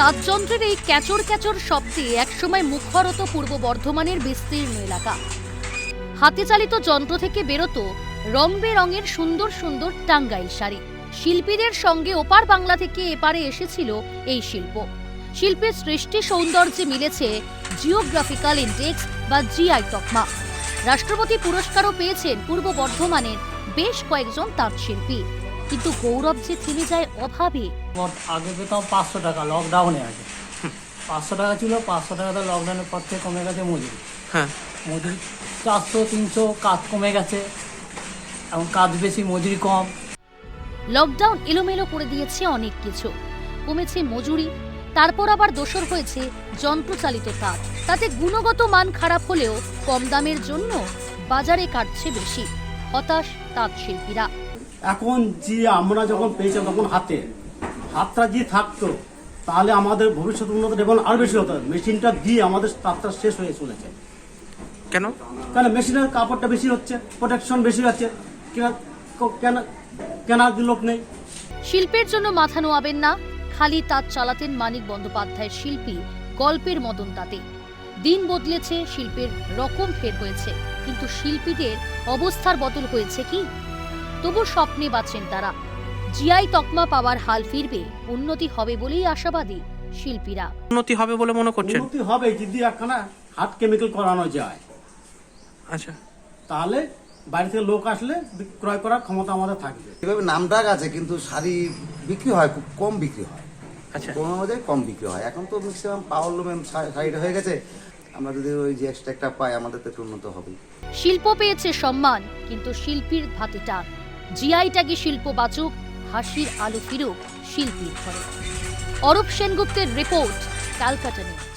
তাঁতযন্ত্রের এই ক্যাচর ক্যাচর শব্দে একসময় মুখর হতো পূর্ব বর্ধমানের বিস্তীর্ণ এলাকা। হাতে চালিত যন্ত্র থেকে বেরোতো রং বেরঙের সুন্দর সুন্দর টাঙ্গাইল শাড়ি। শিল্পীদের সঙ্গে ওপার বাংলা থেকে এপারে এসেছিল এই শিল্প। শিল্পের সৃষ্টি সৌন্দর্যে মিলেছে জিওগ্রাফিক্যাল ইন্ডেক্স বা জিআই তকমা। রাষ্ট্রপতি পুরস্কারও পেয়েছেন পূর্ব বর্ধমানের বেশ কয়েকজন তাঁত শিল্পী কিন্তু গৌরব যে থেমে যায় অভাবে। আগে পেতাম পাঁচশো টাকা লকডাউনে আগে পাঁচশো টাকা ছিল পাঁচশো টাকা তো লকডাউনের পর থেকে কমে গেছে মজুরি। হ্যাঁ। মজুরি চারশো তিনশো কাজ কমে গেছে। এখন কাজ বেশি মজুরি কম। লকডাউন এলোমেলো করে দিয়েছে অনেক কিছু। কমেছে মজুরি তারপর আবার দোসর হয়েছে যন্ত্রচালিত কাজ তাতে গুণগত মান খারাপ হলেও কম দামের জন্য বাজারে কাটছে বেশি। হতাশ তাঁত শিল্পীরা এখন যে আমরা যখন পেয়েছি তখন হাতে হাতটা যে থাকতো তাহলে আমাদের ভবিষ্যৎ উন্নত এবং আরও বেশি হতো। মেশিনটা দিয়ে আমাদের তাপটা শেষ হয়ে চলেছে। কেন? কেন? মেশিনের কাপড়টা বেশি হচ্ছে প্রোটেকশন বেশি হচ্ছে। কেনা- ক- কেনা কেনার লোক নেই? শিল্পের জন্য মাথা নোয়াবেন না। খালি তাঁত চালাতেন মানিক বন্দ্যোপাধ্যায়ের শিল্পী গল্পের মতন তাতে। দিন বদলেছে শিল্পের রকম ফের হয়েছে। কিন্তু শিল্পীদের অবস্থার বদল হয়েছে কি? তবু স্বপ্নে বাঁচেন তারা। জিআই তকমা পাওয়ার হাল ফিরবে উন্নতি হবে বলেই আশাবাদী শিল্পীরা। উন্নতি হবে বলে মনে করছেন? উন্নতি হবে যদি একখানা হাত কেমিক্যাল করানো যায়। আচ্ছা। তাহলে বাইরে থেকে লোক আসলে বিক্রয় করার ক্ষমতা আমাদের থাকবে। এভাবে নামডাক আছে কিন্তু শাড়ি বিক্রি হয় খুব কম বিক্রি হয়। আচ্ছা। কোনো মধ্যে কম বিক্রি হয়। এখন তো ম্যাক্সিমাম পাওয়ার লুমের শাড়িটা হয়ে গেছে। আমরা যদি ওই যে এক্সট্রা একটা পাই আমাদের তো উন্নত হবেই। শিল্প পেয়েছে সম্মান কিন্তু শিল্পীর ভাতে টান জিআই ট্যাগে শিল্প হাসির আলো ফিরুক শিল্পীর ঘরে। অরূপ সেনগুপ্তের রিপোর্ট ক্যালকাটা নিউজ।